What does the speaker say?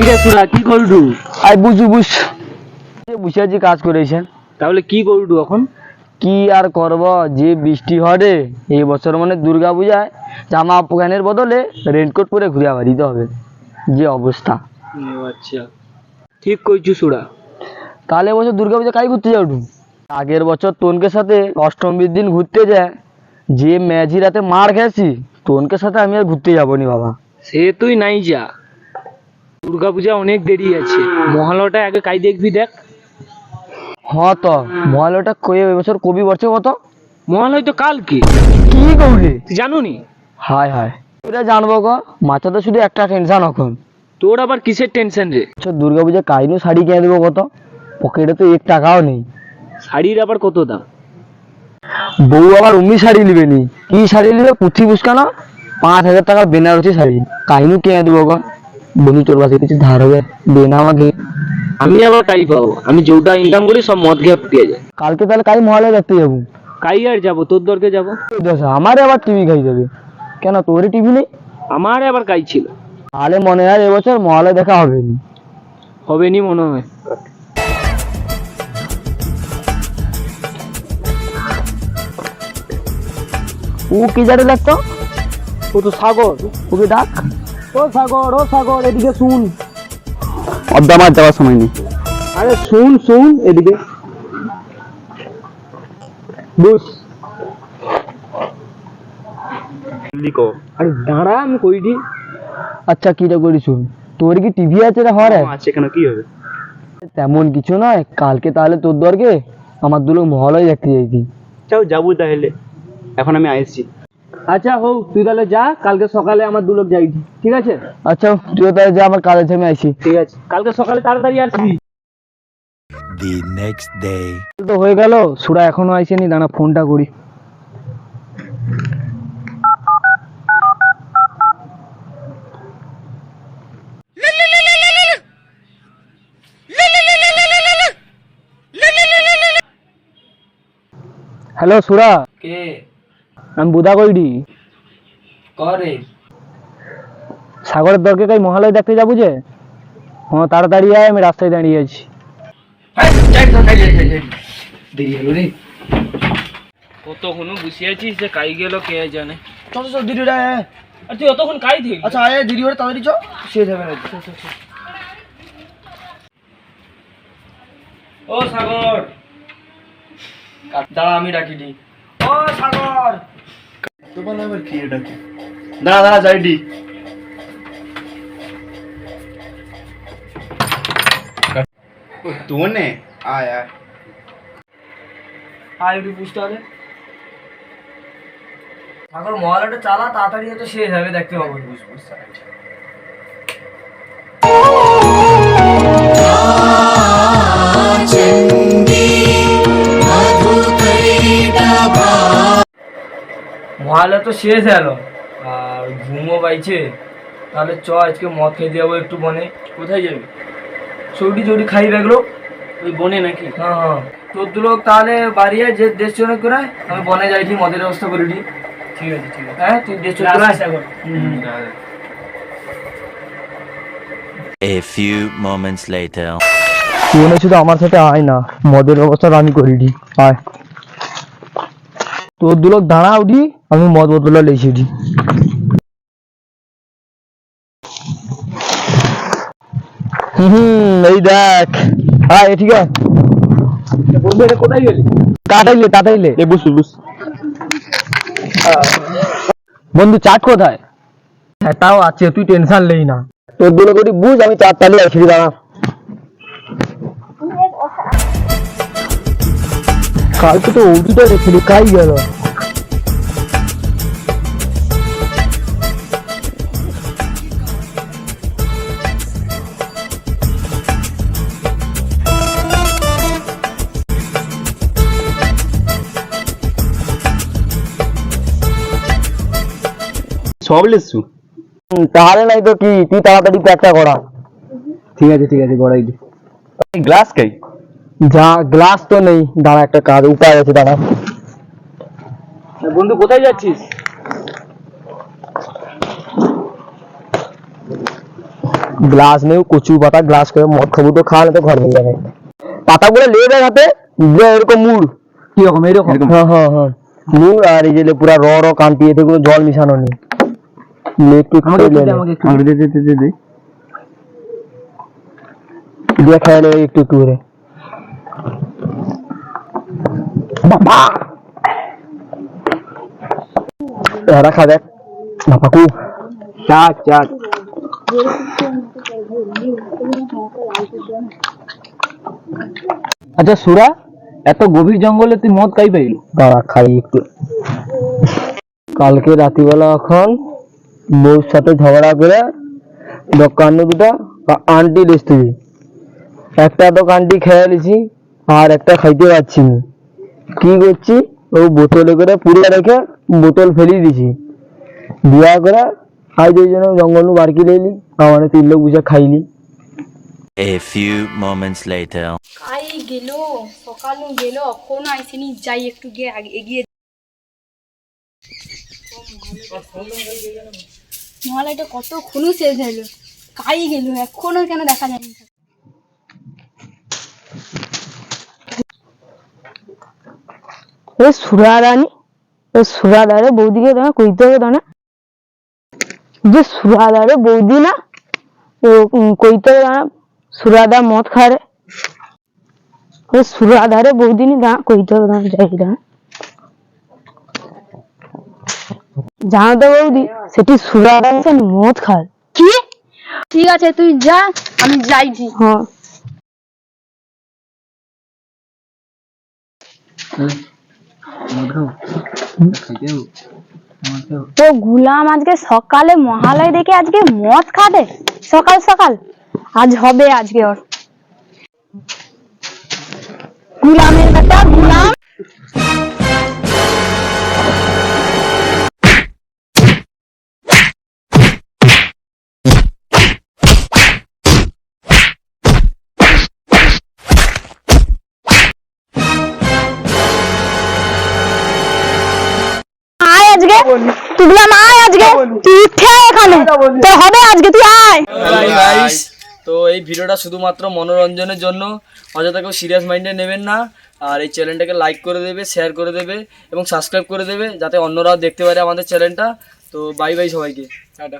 ইরে সুরা কি করলু? আই বুঝু বুঝ। বসে আছি কাজ করেছেন। তাহলে কি করলু এখন? কি আর করব? যে বৃষ্টি হরে এই বছর মানে দুর্গা পূজায় জামা প্যান্টের বদলে রেনকোট পরে ঘুরে বাড়িতে হবে। যে অবস্থা। আচ্ছা। ঠিক কইছু সুরা। তাহলে এবছর দুর্গা পূজা কাই ঘুরতে যাও আগের বছর তোনকে সাথে অষ্টমীর দিন ঘুরতে যায় যে ম্যাঝি রাতে মার খেয়েছি তোনকে সাথে আমি আর ঘুরতে যাব নি বাবা। সে তুই নাই যা। দুর্গা পূজা অনেক দেরি আছে। মহালয়টা আগে কাই দেখবি দেখ। হ্যাঁ তো মহালয়টা কয়ে এবছর কবি বছর কত? মহালয় তো কালকে। কি কবি? তুই জানো নি হায় হায়। এটা জানব গো মাথাতে শুধু একটা টেনশন এখন। তোর আবার কিসের টেনশন রে? আচ্ছা দুর্গা পূজা কাইনু শাড়ি কিনে দেবো কত? পকেটে তো এক টাকাও নেই। শাড়ির আবার কত দাম? বউ আবার উমি শাড়ি নিবে নি। কি শাড়ি নিবে? পুঁথি পুষ্কানো পাঁচ হাজার টাকার বেনারসি শাড়ি। কাইনু কিনে দেবো গো বন্ধু তোর কাছে কিছু ধার হবে? দে না আমাকে। আমি আবার কাই পাবো। আমি যেটা ইনকাম করি সব মদ খেয়ে ফুটিয়ে যায় কালকে তাহলে কাই মহালয়া দেখতে যাব। কাই আর যাব? তোর দরকে যাব? আমারে আবার টিভি খাই যাবে কেন তোর টিভি নেই? আমার আবার কাই ছিল। তাহলে মনে হয় এবছর মহালয়া দেখা হবে নি হবে নি মনে হয়। ও কি জানে ও তো সাগর। ওকে ডাক? ও সাগর ও সাগর এদিকে শুন। অর্ধ আমার যাওয়ার সময় নেই। আরে শুন শুন এদিকে। বুঝ লিখো। আরে দাঁড়া আমি কইডি আচ্ছা কিটা করি শুন? তোর কি টিভি আছে রে হরে আছে কেন? কি হবে? তেমন কিছু নয়। কালকে তাহলে তোর দরকে আমার দুলোক মহালয় দেখতে যাইতি। চাও যাব তাহলে। এখন আমি আইসি। আচ্ছা হোক তুই তাহলে যা কালকে সকালে আমার দু লোক যাই ঠিক আছে? আচ্ছা তুইও তাহলে যা আমার কাজ আমি আইছি ঠিক আছে কালকে সকালে তাড়াতাড়ি আসবি। The next day. তো হয়ে গেল সুরা এখনও আইসেনি দাঁড়া ফোনটা করি। হ্যালো সুরা। কে? আমি বুধা কইডি। করে? সাগরের দরকে কাই মহালয় দেখতে যাব যে? হ্যাঁ তাড়াতাড়ি আয় আমি রাস্তায় দাঁড়িয়ে আছি। দেরি হলো রে। কতক্ষণ বসে আছিস যে কাই গেল কে জানে? চল চল দিদি রে আর তুই অতক্ষণ কাই থাকবি? আচ্ছা আয় দিদি ওরে তাড়াতাড়ি চ। শেষ হবে না। ও সাগর। দাঁড়া আমি ডাকি দি ও সাগর! তোমার আবার কি এটা কি? দাঁড়া দাঁড়া আয় আয়। আয় একটু বুঝতে হবে ঠাকুর মহালয়টা চালা তাড়াতাড়ি তো শেষ হবে দেখতে পাবো। বুঝ বুঝতে মহালয়া তো শেষ হলো। আর ঘুমও পাইছে। তাহলে চ আজকে মদ খেতে যাব একটু বনে। কোথায় যাবি? চৌটি চৌটি খাই বেগলো ওই বনে নাকি? হ্যাঁ হ্যাঁ। তোর দু লোক তাহলে বাড়ি আয়, যে দেশ জনক করে আমি বনে যাইছি মদের ব্যবস্থা করে দিই। ঠিক আছে ঠিক আছে। হ্যাঁ তুই দেশ। সাগর হুম। A few moments later. তুই শুধু আমার সাথে আয় না। মদের ব্যবস্থা আমি করে দিই। আয়। তোর দু লোক দাঁড়া উঠি আমি মদ বোতলা লেছি উঠি। হুম এই দেখ। হ্যাঁ ঠিক আছে। বন্ধু এটা কোথায় গেলি? এ বন্ধু চাট কোথায়? হ্যাঁ তাও আছে তুই টেনশন নেই না। তোর দুলো করি বুঝ আমি চার তালি আছি দাঁড়া। কালকে তো ওটিটা রেখে কাই গেল সব লেসু? তাহলে নাই তো কি তুই তাড়াতাড়ি প্যাকটা করা ঠিক আছে ঠিক আছে গড়াই দি। গ্লাস খাই যা গ্লাস তো নেই। দাঁড়া একটা কাজ উপায় আছে দাঁড়া। বন্ধু কোথায় যাচ্ছিস? গ্লাস নেই কচু পাতা গ্লাস করে মদ খাব তো খাওয়া না তো ঘর ভেঙে যাবে। পাতাগুলো লেগে দেয় হাতে এরকম মুড়। কীরকম এরকম? হ্যাঁ হ্যাঁ হ্যাঁ। মুড় আর এই যে পুরা র র কান্তি এতে কোনো জল মিশানো নেই। একটু আমাকে খেয়ে দে, দে। দে দিয়ে একটু একটু করে। চাক চাক আচ্ছা সুরা এত গভীর জঙ্গলে তুই মদ খাই পাইলি? দাঁড়া খাই একটু। কালকে রাতিবেলা এখন বউর সাথে ঝগড়া করে দোকানে দুটা আন্টি লেসতে একটা দোকানটি খেয়ে নিছি আর একটা খাইতে পারছি না। কি করছি? ও বোতলে করে পুড়ে রেখে বোতল ফেলিয়ে দিছি। দিয়া করে আজ ওই জন্য জঙ্গল বার কিনে এলি আমার তিন লোক বুঝে খাইলি। A few moments later. আই গেল সকালও গেল এখনও আইসিনি যাই একটু গিয়ে এগিয়ে মহালয়টা কত খুনু শেষ হলো কাই গেল এখনও কেন দেখা যায়নি। এ সুরাদানি এ সুরাদারে বৌদিকে তোমার কইতে হবে তো না। যে সুরাদারে বৌদি না ও কইতে হবে না সুরাদা মদ খারে এ সুরাদারে বৌদি নি দা কইতে হবে না যাই দা জানো তো বৌদি সেটি সুরাদা মদ খায়। কি? ঠিক আছে তুই যা আমি যাইছি। হ্যাঁ। তো গুলাম আজকে সকালে মহালয় দেখে আজকে মদ খাবে? সকাল সকাল। আজ হবে আজকে ওর। গুলামের বেটা, গুলাম। তুই আয় আজকে। তুই উঠে এখানে। তোর হবে আজকে তুই আয়। তো এই ভিডিওটা শুধুমাত্র মনোরঞ্জনের জন্য। অযথা কেউ সিরিয়াস মাইন্ডে নেবেন না। আর এই চ্যানেলটাকে লাইক করে দেবে শেয়ার করে দেবে এবং সাবস্ক্রাইব করে দেবে যাতে অন্যরাও দেখতে পারে আমাদের চ্যানেলটা তো বাই বাই সবাইকে। টাটা।